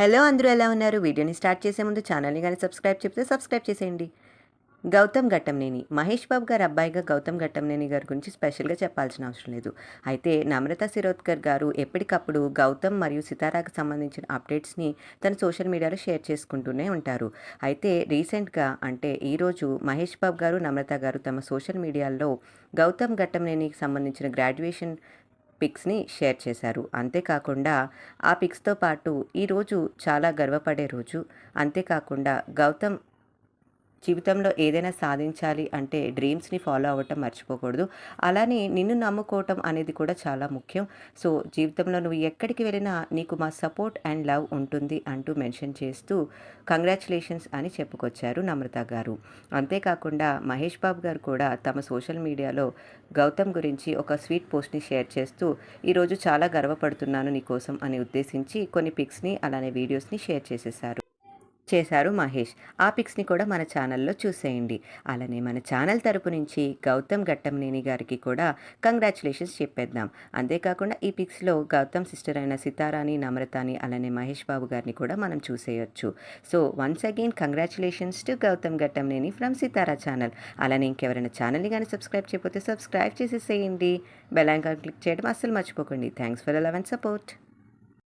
Hello అందరూ ఎలా ఉన్నారు? వీడియోని స్టార్ట్ చేసే ముందు ఛానల్ని కానీ సబ్స్క్రైబ్ చెప్తే సబ్స్క్రైబ్ చేసేయండి. గౌతమ్ ఘట్టంనేని మహేష్ బాబు గారు అబ్బాయిగా గౌతమ్ ఘట్టంనేని గారి గురించి స్పెషల్గా చెప్పాల్సిన అవసరం లేదు. అయితే నమ్రత శిరోద్కర్ గారు ఎప్పటికప్పుడు గౌతమ్ మరియు సితారాకు సంబంధించిన అప్డేట్స్ని తన సోషల్ మీడియాలో షేర్ చేసుకుంటూనే ఉంటారు. అయితే రీసెంట్గా అంటే ఈరోజు మహేష్ బాబు గారు నమ్రత గారు తమ సోషల్ మీడియాలో గౌతమ్ ఘట్టంనేనికి సంబంధించిన గ్రాడ్యుయేషన్ పిక్స్ని షేర్ చేశారు. అంతేకాకుండా ఆ పిక్స్తో పాటు ఈరోజు చాలా గర్వపడే రోజు. అంతేకాకుండా గౌతమ్ జీవితంలో ఏదైనా సాధించాలి అంటే డ్రీమ్స్ని ఫాలో అవ్వటం మర్చిపోకూడదు. అలానే నిన్ను నమ్ముకోవటం అనేది కూడా చాలా ముఖ్యం. సో జీవితంలో నువ్వు ఎక్కడికి వెళ్ళినా నీకు మా సపోర్ట్ అండ్ లవ్ ఉంటుంది అంటూ మెన్షన్ చేస్తూ కంగ్రాచులేషన్స్ అని చెప్పుకొచ్చారు నమ్రత గారు. అంతేకాకుండా మహేష్ బాబు గారు కూడా తమ సోషల్ మీడియాలో గౌతమ్ గురించి ఒక స్వీట్ పోస్ట్ని షేర్ చేస్తూ ఈరోజు చాలా గర్వపడుతున్నాను నీకోసం అని ఉద్దేశించి కొన్ని పిక్స్ని అలానే వీడియోస్ని షేర్ చేసేసారు. చేశారు మహేష్. ఆ పిక్స్ని కూడా మన ఛానల్లో చూసేయండి. అలానే మన ఛానల్ తరపు నుంచి గౌతమ్ ఘట్టంనేని గారికి కూడా కంగ్రాచులేషన్స్ చెప్పేద్దాం. అంతేకాకుండా ఈ పిక్స్లో గౌతమ్ సిస్టర్ అయిన సితారాని నమ్రతాని అలానే మహేష్ బాబు గారిని కూడా మనం చూసేయొచ్చు. So once again congratulations to Gautam Ghattamaneni from Sitara channel. అలానే ఇంకెవరైనా ఛానల్ని కానీ సబ్స్క్రైబ్ చేయకపోతే సబ్స్క్రైబ్ చేసేసేయండి. బెల్ ఐకాన్ క్లిక్ చేయడం అస్సలు మర్చిపోకండి. Thanks for love and support.